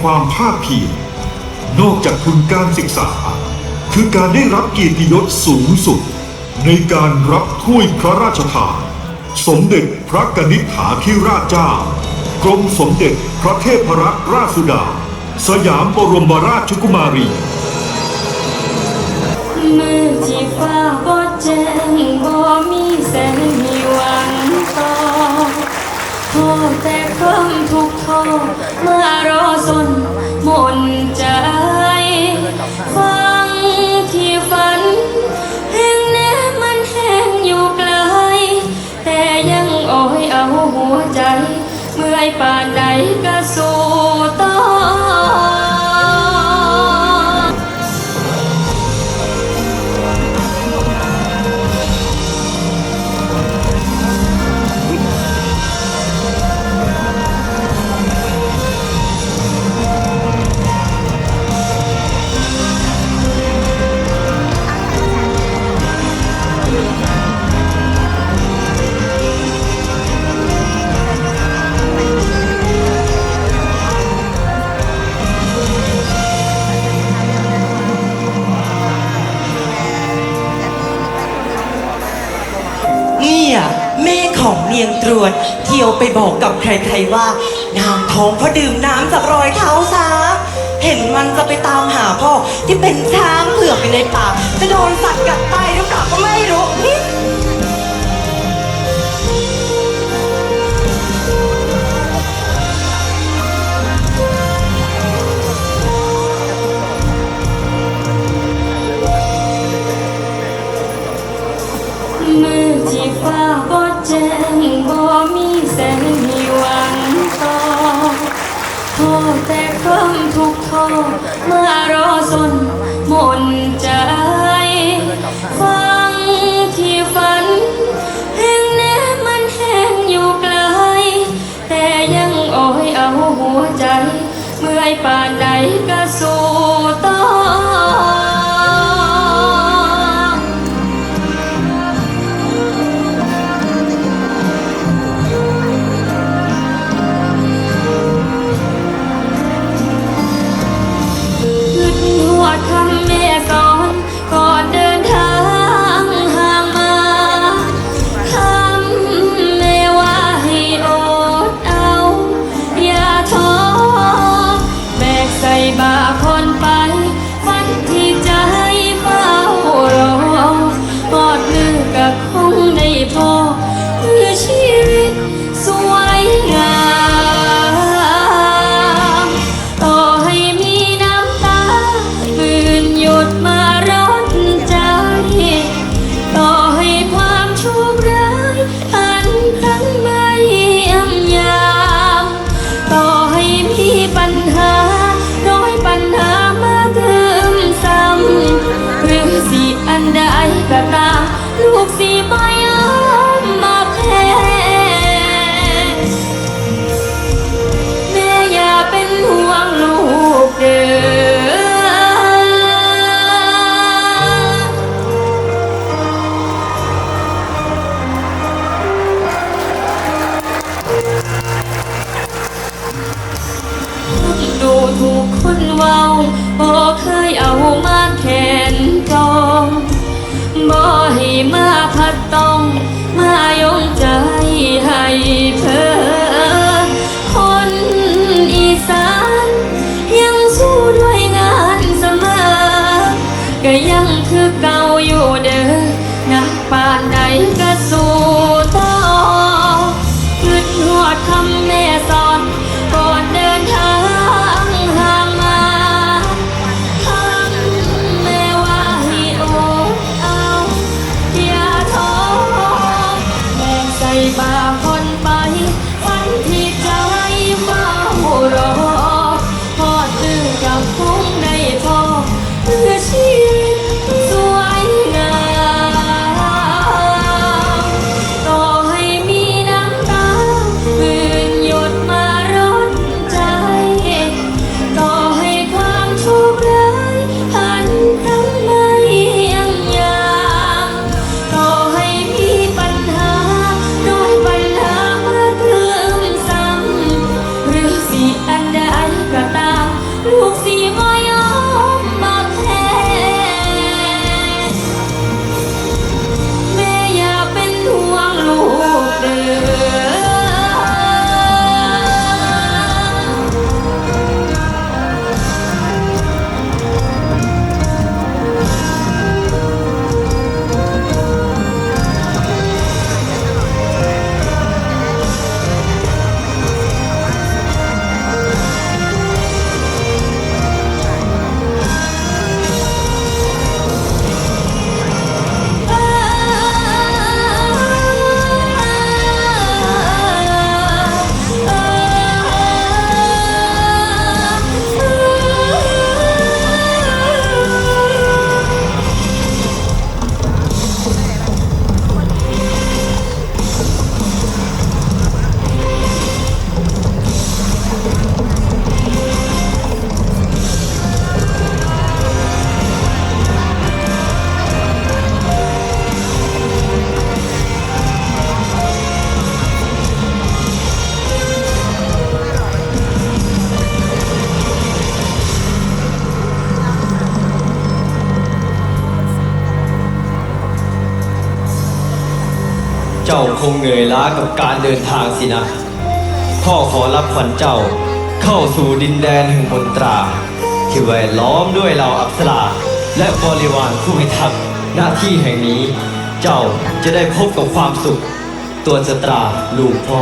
ความภาคเพียรนอกจากทุนการศึกษา คือการได้รับเกียรติยศสูงสุด ในการรับถ้วยพระราชทาน สมเด็จพระกนิษฐาธิราชเจ้ากรมสมเด็จพระเทพรัตนราชสุดา สยามบรมราชกุมารีมือที่ฟ้าบ่แจ้งบ่มีแสงมีหวังต่อโทษแต่ ความทุกข้อเมารอสนหมนใจ ฟังที่ฝัน แห่งแน่มันแห้งอยู่ไกล แต่ยังโอยเอาหัวใจ เมื่อยป่านใดก็สู้ต่อ รวจเที่ยวไปบอกกับใครๆว่านางท้องเพราะดื่มน้ำจากรอยเท้าซาเห็นมันจะไปตามหาพ่อที่เป็นช้างเผือกอยู่ในป่าจะโดนสัตว์กัดตายหรือเปล่าก็ไม่รู้ ใจ เมื่อยป่านใดก็สู้ต่อ ได้พอคือชีวิตสวยงามต่อให้มีน้ำตาปืนหยุดมาร้อนใจ ต่อให้ความโชคร้ายหันครั้งมาเยี่ยมยามต่อให้มีปัญหาร้อยปัญหามาเติมซ้ำหรือสิอันใดก็ตามลูกสิไม่ ดูถูกคนเว้าบ่เคยเอามาแขนจองบ่ให้มาพัดต้อง มายงใจให้เธอคนอีสานยังสู้ด้วยงานเสมอ ก็ยังคือเก่าอยู่เด้อนักป่านใดก็สู้ จ้าคงเหนื่อยล้ากับการเดินทางสินะ พ่อขอรับขวัญเจ้าเข้าสู่ดินแดนแห่งมนตรา ที่แวดล้อมด้วยเหล่าอัปสราและบริวารผู้พิทักษ์หน้าที่แห่งนี้ เจ้าจะได้พบกับความสุข ตัวสตราลูกพ่อ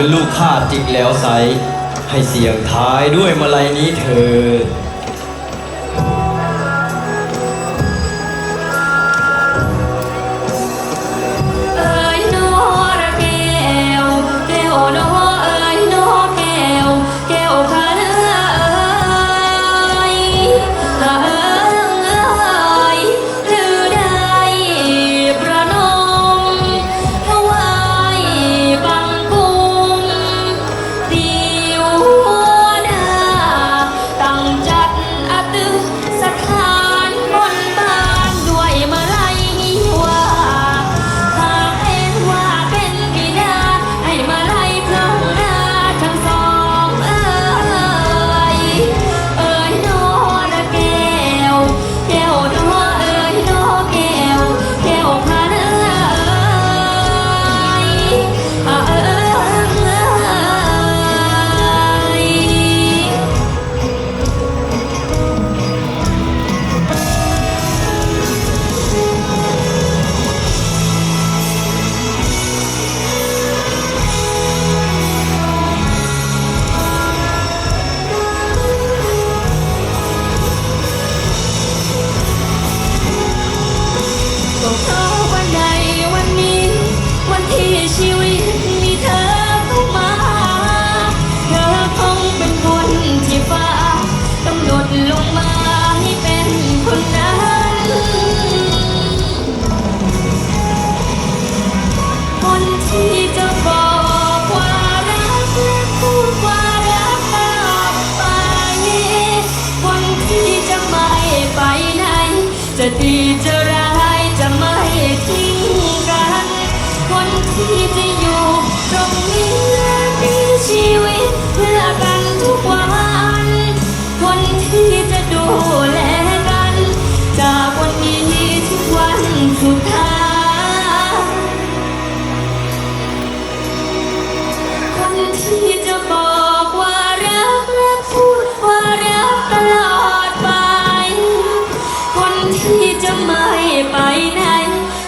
เป็นลูกข้าจริงแล้วไซให้เสียงท้ายด้วยมาลัยนี้เถิด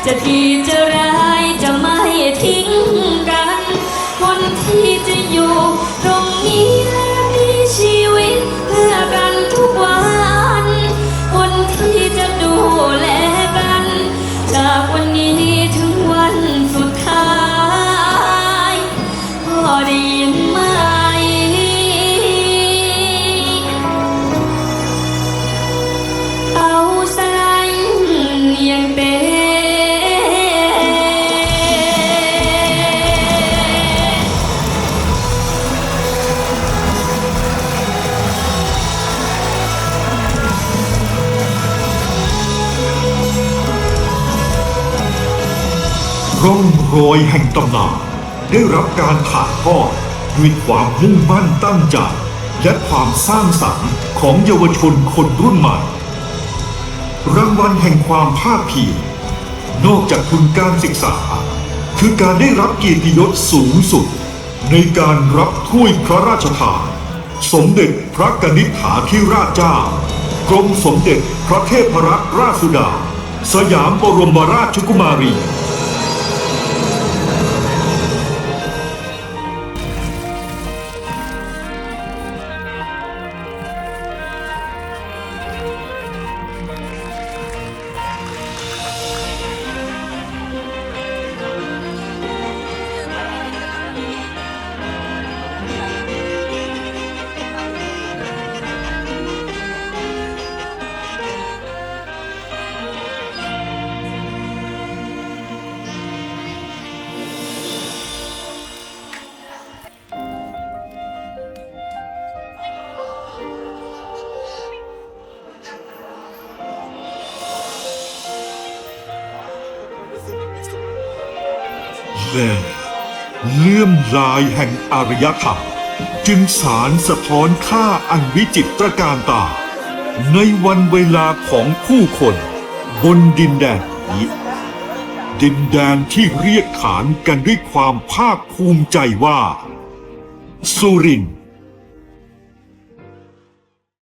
จะดีจะ ร่องรอยแห่งตำนานได้รับการถ่ายทอดด้วยความมุ่งมั่นตั้งใจและความสร้างสรรค์ของเยาวชนคนรุ่นใหม่ รางวัลแห่งความภาคเพียรนอกจากทุนการศึกษา คือการได้รับเกียรติยศสูงสุด ในการรับถ้วยพระราชทาน สมเด็จพระกนิษฐาธิราชเจ้ากรมสมเด็จพระเทพรัตนราชสุดา สยามบรมราชกุมารี และเลื่อมลายแห่งอารยธรรม จึงสารสะท้อนค่าอันวิจิตรการตา ในวันเวลาของผู้คน บนดินแดนนี้ดินแดนที่เรียกขานกันด้วยความภาคภูมิใจว่า สุรินทร์